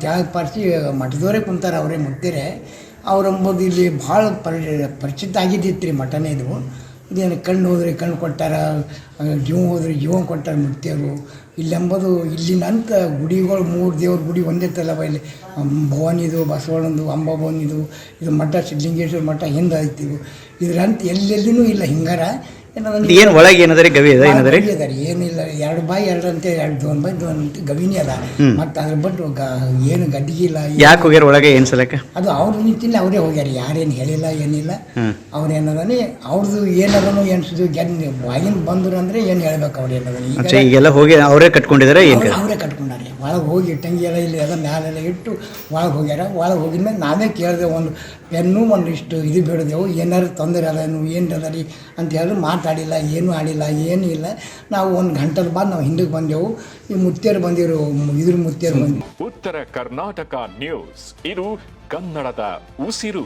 ಕೆಳಗೆ ಪಾರ್ಸಿ, ಮಠದವರೇ ಕುಂತಾರೆ, ಅವರೇ ಮುಗ್ದಿರೆ. ಅವ್ರಂಬೋದು ಇಲ್ಲಿ ಭಾಳ ಪರಿ, ಪರಿಚಿತ ಆಗಿದ್ದಿತ್ತು ರೀ ಮಠನೇ ಇದು. ಇದೇನು ಕಣ್ಣು ಹೋದ್ರೆ ಕಣ್ಣು ಕೊಟ್ಟಾರ, ಜೀವ ಹೋದ್ರೆ ಜೀವ ಕೊಟ್ಟಾರ ಇಲ್ಲಿ ಇಲ್ಲೆಂಬುದು ಇಲ್ಲಿನಂತ ಗುಡಿಗಳು, ಮೂರು ದೇವ್ರ ಗುಡಿ ಒಂದೇ ತಲವ ಇಲ್ಲಿ ಭವನಿದು, ಬಸವಣ್ಣಂದು, ಅಂಬಾಭವನಿದು, ಇದು ಮಠ, ಸಿದ್ಧಲಿಂಗೇಶ್ವರ ಮಠ ಹಿಂದೆ ಇದು ಇದ್ರಂತ ಎಲ್ಲೆಲ್ಲಿನೂ ಇಲ್ಲ ಹಿಂಗಾರ. ಏನು ಒಳಗೆ ಏನದರಿ ಗವಿ ಅದ ಏನದ ರೀ ಗವಿ ಅದ ಏನಿಲ್ಲ ಎರಡು ಬಾಯಿ ಎರಡಂತೆ ಎರಡು ದೋನ್ ಬಾಯಿ ದೋನ್ ಅಂತ ಗವಿನಿ ಅದ. ಮತ್ತೆ ಅದ್ರ ಬಟ್ ಏನು ಗಡ್ಡಿಗೆ ಇಲ್ಲ ಯಾಕೆ ಹೋಗ್ಯಾರ ಒಳಗೆ ಏನು ಸಲಕ ಅದು ಅವ್ರ ನಿಂತಿಲ್ಲ ಅವರೇ ಹೋಗ್ಯಾರ ಯಾರೇನು ಹೇಳಿಲ್ಲ ಏನಿಲ್ಲ. ಅವ್ರು ಏನದಾನೆ ಅವ್ರದ್ದು ಏನದನು ಎನ್ಸುದು ಗೆದ್ದು ಬಾಯಿನ ಬಂದ್ರು ಅಂದ್ರೆ ಏನು ಹೇಳ್ಬೇಕು ಅವ್ರು ಏನದ ಈಗೆಲ್ಲ ಹೋಗಿ ಅವರೇ ಕಟ್ಕೊಂಡಿದಾರೆ ಏನು ಅವರೇ ಕಟ್ಕೊಂಡಾರೆ. ಒಳಗೆ ಹೋಗಿ ಟಂಗಿ ಎಲ್ಲ ಇಲ್ಲಿ ಎಲ್ಲ ಮ್ಯಾಲೆಲ್ಲ ಇಟ್ಟು ಒಳಗೆ ಹೋಗ್ಯಾರ. ಒಳಗೆ ಹೋಗಿದ್ಮೇಲೆ ನಾವೇ ಕೇಳಿದೆ ಒಂದು ಪೆನ್ನು ಒಂದಿಷ್ಟು ಇದು ಬಿಡದೆವು. ಏನಾರು ತೊಂದರೆ ಅದ ಏನು ಏನು ಅದ ರೀ ಅಂತ ಹೇಳಿ ಮಾತಾಡಿಲ್ಲ, ಏನೂ ಆಡಿಲ್ಲ, ಏನೂ ಇಲ್ಲ. ನಾವು ಒಂದು ಗಂಟೆ ಬಾದ್ ನಾವು ಹಿಂದಕ್ಕೆ ಬಂದೆವು. ಈ ಮುತ್ತೇರು ಬಂದಿರು, ಇದ್ರ ಮುತ್ತೇರು ಬಂದಿರು ಉತ್ತರ ಕರ್ನಾಟಕ ನ್ಯೂಸ್. ಇದು ಕನ್ನಡದ ಉಸಿರು.